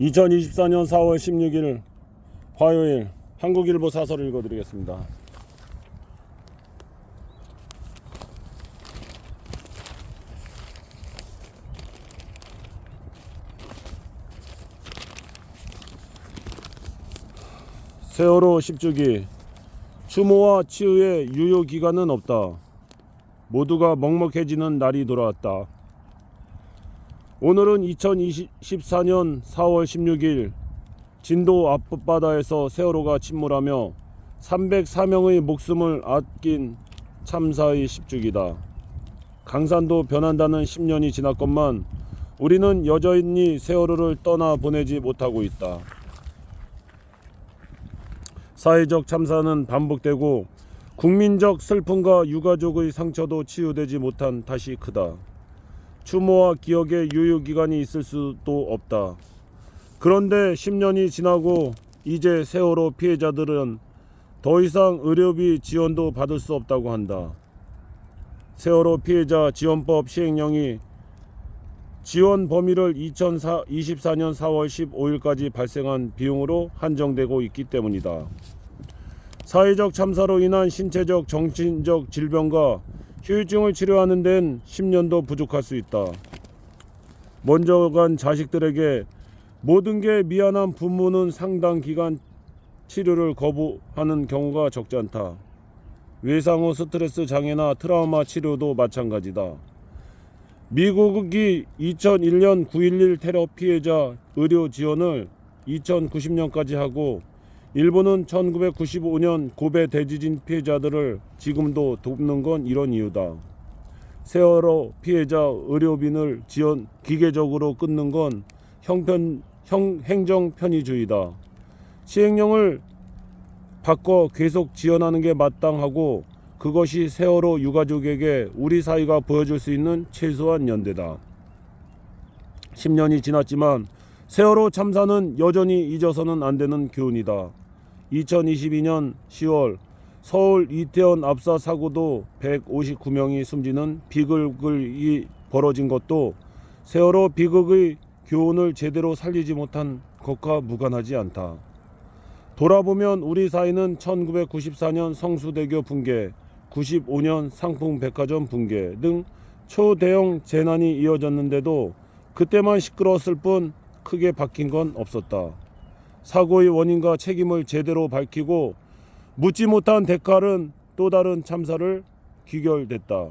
2024년 4월 16일 화요일 한국일보 사설을 읽어드리겠습니다. 세월호 10주기 추모와 치유의 유효 기간은 없다. 모두가 먹먹해지는 날이 돌아왔다. 오늘은 2024년 4월 16일 진도 앞바다에서 세월호가 침몰하며 304명의 목숨을 아낀 참사의 10주기다. 강산도 변한다는 10년이 지났건만 우리는 여전히 세월호를 떠나 보내지 못하고 있다. 사회적 참사는 반복되고 국민적 슬픔과 유가족의 상처도 치유되지 못한 탓이 크다. 추모와 기억의 유효 기간이 있을 수도 없다. 그런데 10년이 지나고 이제 세월호 피해자들은 더 이상 의료비 지원도 받을 수 없다고 한다. 세월호 피해자 지원법 시행령이 지원 범위를 2024년 4월 15일까지 발생한 비용으로 한정되고 있기 때문이다. 사회적 참사로 인한 신체적 정신적 질병과 후유증을 치료하는 데는 10년도 부족할 수 있다. 먼저 간 자식들에게 모든 게 미안한 부모는 상당 기간 치료를 거부하는 경우가 적지 않다. 외상 후 스트레스 장애나 트라우마 치료도 마찬가지다. 미국이 2001년 9.11 테러 피해자 의료 지원을 2090년까지 하고 일본은 1995년 고베 대지진 피해자들을 지금도 돕는 건 이런 이유다. 세월호 피해자 의료비를 지원 기계적으로 끊는 건 형편 형 행정 편의주의다. 시행령을 바꿔 계속 지원하는 게 마땅하고 그것이 세월호 유가족에게 우리 사회가 보여줄 수 있는 최소한 연대다. 10년이 지났지만 세월호 참사는 여전히 잊어서는 안 되는 교훈이다. 2022년 10월 서울 이태원 압사 사고도 159명이 숨지는 비극이 벌어진 것도 세월호 비극의 교훈을 제대로 살리지 못한 것과 무관하지 않다. 돌아보면 우리 사회는 1994년 성수대교 붕괴, 95년 상풍 백화점 붕괴 등 초대형 재난이 이어졌는데도 그때만 시끄러웠을 뿐 크게 바뀐 건 없었다. 사고의 원인과 책임을 제대로 밝히고 묻지 못한 대가는 또 다른 참사를 귀결됐다.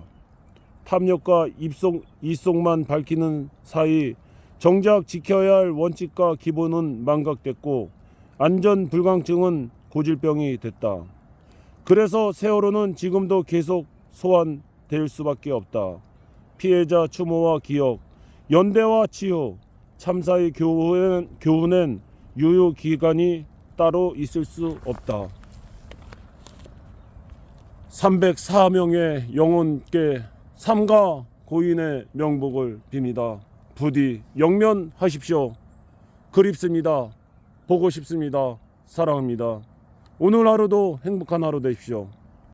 탐욕과 입속, 이속만 밝히는 사이 정작 지켜야 할 원칙과 기본은 망각됐고 안전 불감증은 고질병이 됐다. 그래서 세월호는 지금도 계속 소환될 수밖에 없다. 피해자 추모와 기억, 연대와 치유, 참사의 교훈, 교훈엔 유효 기간이 따로 있을 수 없다. 304명의 영혼께 삼가 고인의 명복을 빕니다. 부디 영면하십시오. 그립습니다. 보고 싶습니다. 사랑합니다. 오늘 하루도 행복한 하루 되십시오.